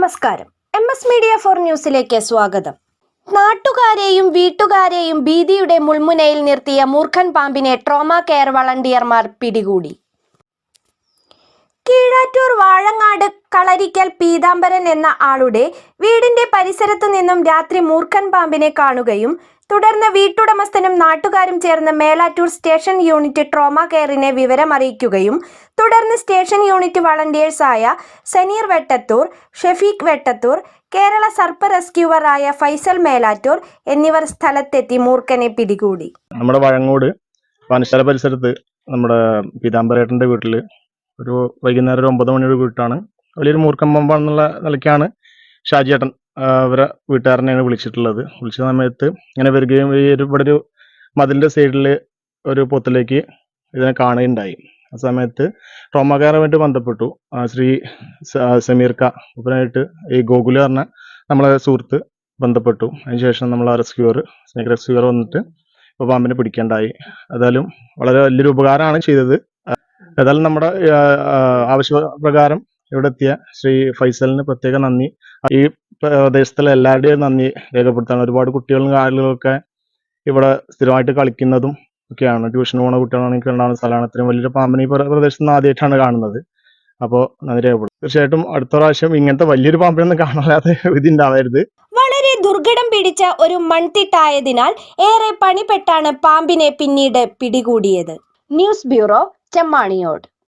നമസ്കാരം. M S media for ന്യൂസിലേക്ക് സ്വാഗതം. നാട്ടുകാരെയും വീട്ടുകാരെയും ഭീതിയുടെ മുൾമുനയിൽ നിർത്തിയ മൂർഖൻ പാമ്പിനെ ട്രോമ കെയർ വളണ്ടിയർമാർ പിടികൂടി. കീഴാറ്റൂർ വാഴങ്ങാട് കളരിക്കൽ പീതാംബരൻ എന്ന ആളുടെ വീടിന്റെ പരിസരത്തു നിന്നും രാത്രി മൂർഖൻ പാമ്പിനെ കാണുകയും തുടർന്ന് വീട്ടുടമസ്ഥനും നാട്ടുകാരും ചേർന്ന് മേലാറ്റൂർ സ്റ്റേഷൻ യൂണിറ്റ് ട്രോമ കെയറിനെ വിവരമറിയിക്കുകയും തുടർന്ന് സ്റ്റേഷൻ യൂണിറ്റ് വളണ്ടിയേഴ്സായ സനീർ വെട്ടത്തൂർ ഷെഫീഖ് വെട്ടത്തൂർ കേരള സർപ്പ റെസ്ക്യൂവറായ ഫൈസൽ മേലാറ്റൂർ എന്നിവർ സ്ഥലത്തെത്തി മൂർഖനെ പിടികൂടി. നമ്മുടെ വഴങ്ങോട് പനശാല പരിസരത്ത് നമ്മുടെ പീതാംബരേട്ടന്റെ വീട്ടിൽ ഒരു വൈകുന്നേരം ഒരു ഒമ്പത് മണിയുടെ വീട്ടാണ്. വലിയൊരു മൂർഖൻ പമ്പാണെന്നുള്ള നിലയ്ക്കാണ് ഷാജിയേട്ടൻ അവരെ വീട്ടുകാരനെയാണ് വിളിച്ചിട്ടുള്ളത്. വിളിച്ച സമയത്ത് ഇങ്ങനെ വരികയും ഒരു ഇവിടെ ഒരു മതിലിന്റെ സൈഡിൽ ഒരു പൊത്തിലേക്ക് ഇതിനെ കാണുകയുണ്ടായി. ആ സമയത്ത് ട്രോമാകാരുമായിട്ട് ബന്ധപ്പെട്ടു. ശ്രീ സമീർ സമീർക്ക ഇവരായിട്ട് ഈ ഗോകുല പറഞ്ഞ നമ്മളെ സുഹൃത്ത് ബന്ധപ്പെട്ടു. അതിനുശേഷം നമ്മൾ ആ റെസ്ക്യൂർ സ്നേക് റെസ്ക്യൂർ വന്നിട്ട് ഇപ്പോൾ പാമ്പിനെ പിടിക്കേണ്ടായി. ഏതായാലും വളരെ വലിയൊരു ഉപകാരമാണ് ചെയ്തത്. ഏതായാലും നമ്മുടെ ആവശ്യപ്രകാരം ഇവിടെ എത്തിയ ശ്രീ ഫൈസലിന് പ്രത്യേക നന്ദി. ഈ പ്രദേശത്തിലെ എല്ലാവരുടെയും നന്ദി രേഖപ്പെടുത്താണ് ഒരുപാട് കുട്ടികളും ആളുകളൊക്കെ ഇവിടെ സ്ഥിരമായിട്ട് കളിക്കുന്നതും ഒക്കെയാണ്. ട്യൂഷന് പോണ കുട്ടികളാണെങ്കിൽ ഉണ്ടാകുന്ന സ്ഥലമാണ്. ഇത്രയും വലിയൊരു പാമ്പിനെ ഈ പ്ര- പ്രദേശത്ത് നിന്ന് ആദ്യമായിട്ടാണ് കാണുന്നത്. നന്ദി രേഖപ്പെടുത്തും തീർച്ചയായിട്ടും അടുത്ത പ്രാവശ്യം ഇങ്ങനത്തെ വലിയൊരു പാമ്പിനൊന്നും കാണാതെ ഇതുണ്ടാവരുത്. വളരെ ദുർഘടം പിടിച്ച ഒരു മൺതിട്ടായതിനാൽ ഏറെ പണിപ്പെട്ടാണ് പാമ്പിനെ പിന്നീട് പിടികൂടിയത്. News bureau Chemmaniyode.